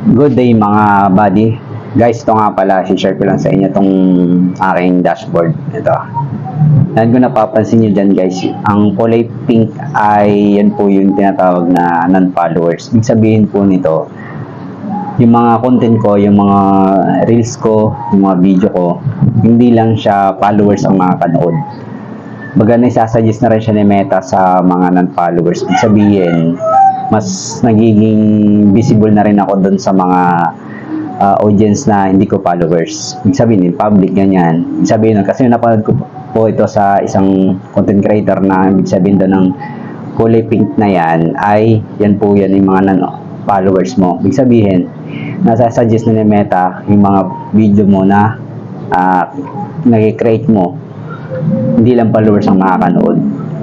Good day mga buddy. Guys, ito nga pala, share ko lang sa inyo itong aking dashboard. Ito. Yan kung napapansin nyo dyan guys, ang kulay pink ay yan po yung tinatawag na non-followers. Ibig sabihin po nito, yung mga content ko, yung mga reels ko, yung mga video ko, hindi lang siya followers ang mga kanood. Baga na isasuggest na rin siya ni Meta sa mga non-followers. Ibig sabihin, mas nagiging visible na rin ako doon sa mga uh, audience na hindi ko followers. Ibig sabihin, in public, ganyan. Ibig sabihin, nun, kasi napanood ko po ito sa isang content creator na ibig sabihin doon ng kulay pink na yan, ay yan po yan yung mga nan followers mo. Ibig sabihin, nasa-suggest na ni Meta yung mga video mo na uh, nag-create mo, hindi lang followers ang makakanood.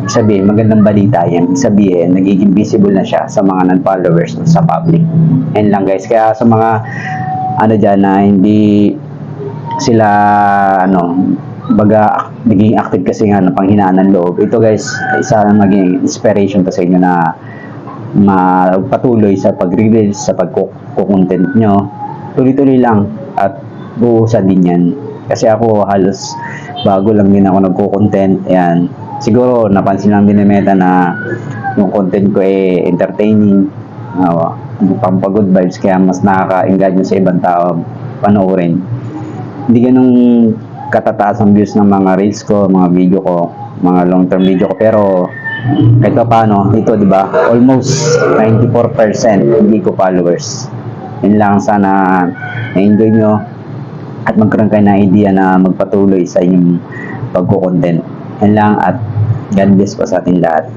Ibig sabihin, magandang balita yan. Ibig sabihin, nagiging visible na siya sa mga non-followers sa public. Yan lang guys. Kaya sa mga ano dyan na hindi sila ano baga naging active kasi nga ng panghinaan ng loob. Ito guys, isa na maging inspiration to sa inyo na magpatuloy sa pag-release, sa pag-content nyo. Tuloy-tuloy lang at buusan din yan. Kasi ako halos bago lang din ako nagko-content. Ayan. Siguro napansin lang din ni Meta na yung content ko eh entertaining, uh, pampagod vibes kaya mas nakaka-engage sa ibang tao panoorin. Hindi ganun katataas ang views ng mga reels ko, mga video ko, mga long term video ko pero kahit pa paano, ito di ba, almost 94% hindi ko followers. Yun lang sana na-enjoy nyo at magkaroon kayo ng idea na magpatuloy sa inyong pagko-content. Yan lang at God bless po sa ating lahat.